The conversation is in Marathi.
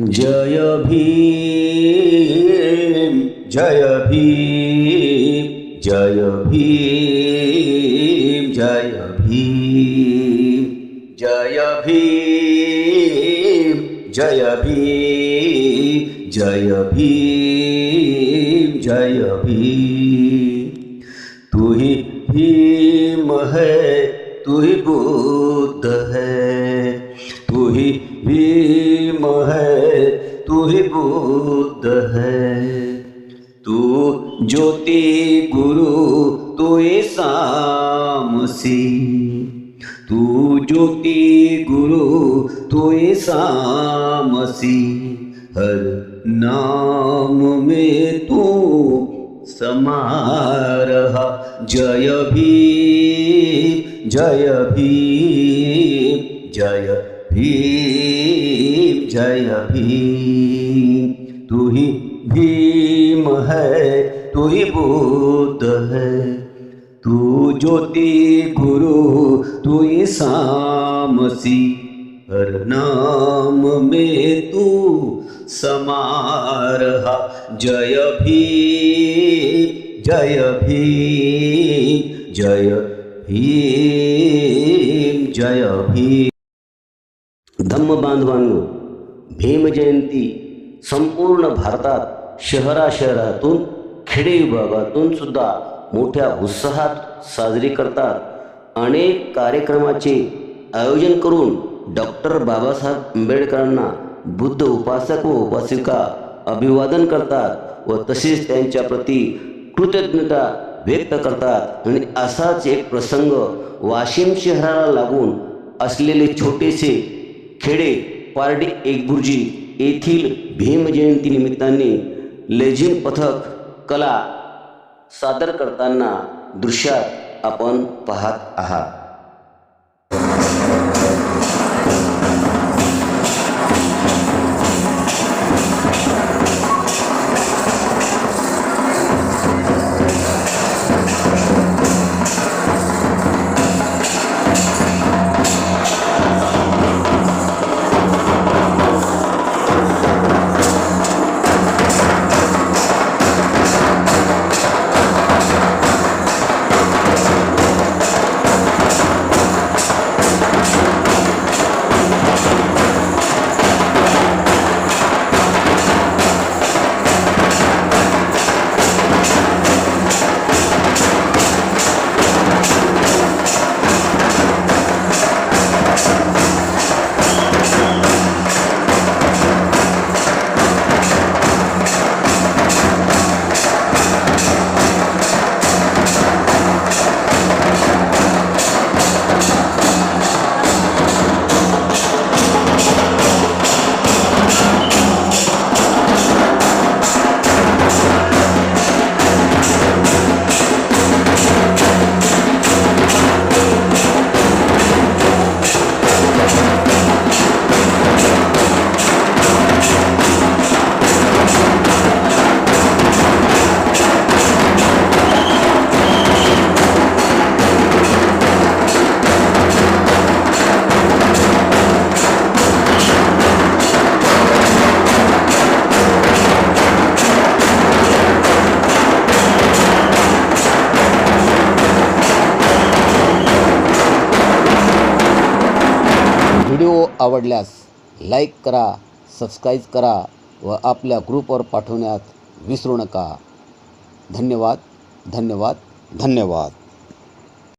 जय भीम जय भीम जय भीम जय भीम जय भीम जय भीम जय भीम जय भीम तू ही भीम है तू ही बुद्ध है बुद्ध है। तू ज्योति गुरु तू सामसी तू ज्योति गुरु तू सामसी हर नाम में तू समा रहा। जय भी जय भी जय भीम जय भीम। तू ही भीम है तू ही बुद्ध है। तू ज्योति गुरु तू ही सामसी हर नाम में तू समा रहा जय भीम जय भीम जय भीम जय भीम। धम्म बांधवांनो भीमजयंती संपूर्ण भारतात शहराशहरातून खेडे विभागातून सुद्धा मोठ्या उत्साहात साजरी करतात. अनेक कार्यक्रमाचे आयोजन करून डॉक्टर बाबासाहेब आंबेडकरांना बुद्ध उपासक व उपासिका अभिवादन करतात व तसेच त्यांच्या प्रती कृतज्ञता व्यक्त करतात. आणि असाच एक प्रसंग वाशिम शहराला लागून असलेले छोटेसे खेडे पारडी एकबुर्जी येथील भीम जयंती निमित्ताने लेझिम पथक कला सादर करताना दृश्यात आपण पाहत आहात. व्हिडिओ आवडल्यास लाईक करा सबस्क्राईब करा व आपल्या ग्रुपवर पाठवण्यात विसरू नका. धन्यवाद धन्यवाद धन्यवाद.